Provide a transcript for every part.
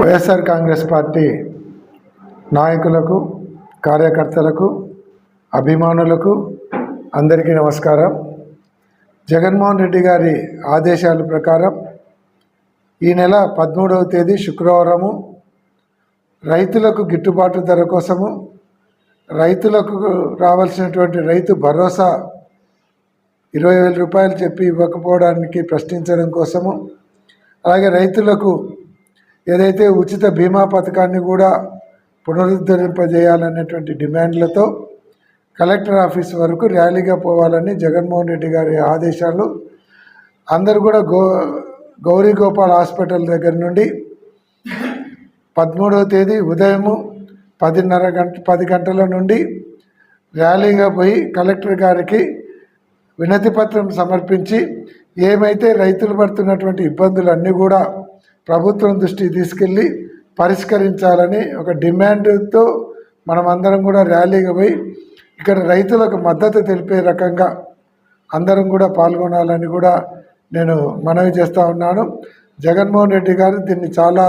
YSR Congress party నాయకులకు కార్యకర్తలకు అభిమానులకు అందరికీ నమస్కారం. జగన్మోహన్ రెడ్డి గారి ఆదేశాల ప్రకారం ఈ నెల పదమూడవ తేదీ శుక్రవారము. రైతులకు గిట్టుబాటు ధర కోసము రైతులకు రావాల్సినటువంటి రైతు భరోసా ఇరవై వేల రూపాయలు చెప్పి ఇవ్వకపోవడానికి ప్రశ్నించడం కోసము అలాగే రైతులకు ఏదైతే ఉచిత బీమా పథకాన్ని కూడా పునరుద్ధరింపజేయాలనేటువంటి డిమాండ్లతో కలెక్టర్ ఆఫీస్ వరకు ర్యాలీగా పోవాలని జగన్మోహన్ రెడ్డి గారి ఆదేశాలు. అందరూ కూడా గో గౌరీ గోపాల్ హాస్పిటల్ దగ్గర నుండి పదమూడవ తేదీ ఉదయము పదిన్నర గంట పది గంటల నుండి ర్యాలీగా పోయి కలెక్టర్ గారికి వినతి పత్రం సమర్పించి ఏమైతే రైతులు పడుతున్నటువంటి ఇబ్బందులన్నీ కూడా ప్రభుత్వం దృష్టికి తీసుకెళ్ళి పరిష్కరించాలని ఒక డిమాండ్తో మనమందరం కూడా ర్యాలీగా పోయి ఇక్కడ రైతులకు మద్దతు తెలిపే రకంగా అందరం కూడా పాల్గొనాలని కూడా నేను మనవి చేస్తూ ఉన్నాను. జగన్మోహన్ రెడ్డి గారు దీన్ని చాలా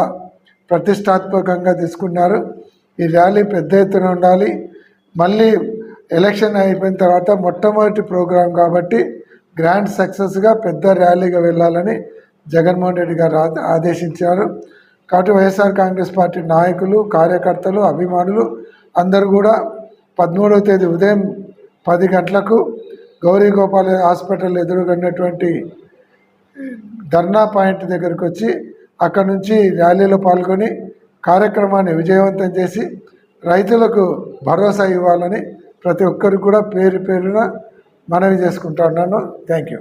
ప్రతిష్టాత్మకంగా తీసుకున్నారు. ఈ ర్యాలీ పెద్ద ఎత్తున ఉండాలి. మళ్ళీ ఎలక్షన్ అయిపోయిన తర్వాత మొట్టమొదటి ప్రోగ్రాం కాబట్టి గ్రాండ్ సక్సెస్గా పెద్ద ర్యాలీగా వెళ్ళాలని జగన్మోహన్ రెడ్డి గారు ఆదేశించారు. కాబట్టి వైఎస్ఆర్ కాంగ్రెస్ పార్టీ నాయకులు కార్యకర్తలు అభిమానులు అందరూ కూడా పదమూడవ తేదీ ఉదయం పది గంటలకు గౌరీ గోపాల హాస్పిటల్ ఎదురుగన్నటువంటి ధర్నా పాయింట్ దగ్గరికి వచ్చి అక్కడ నుంచి ర్యాలీలో పాల్గొని కార్యక్రమాన్ని విజయవంతం చేసి రైతులకు భరోసా ఇవ్వాలని ప్రతి ఒక్కరికి కూడా పేరు పేరున మనవి చేసుకుంటా ఉన్నాను. Thank you.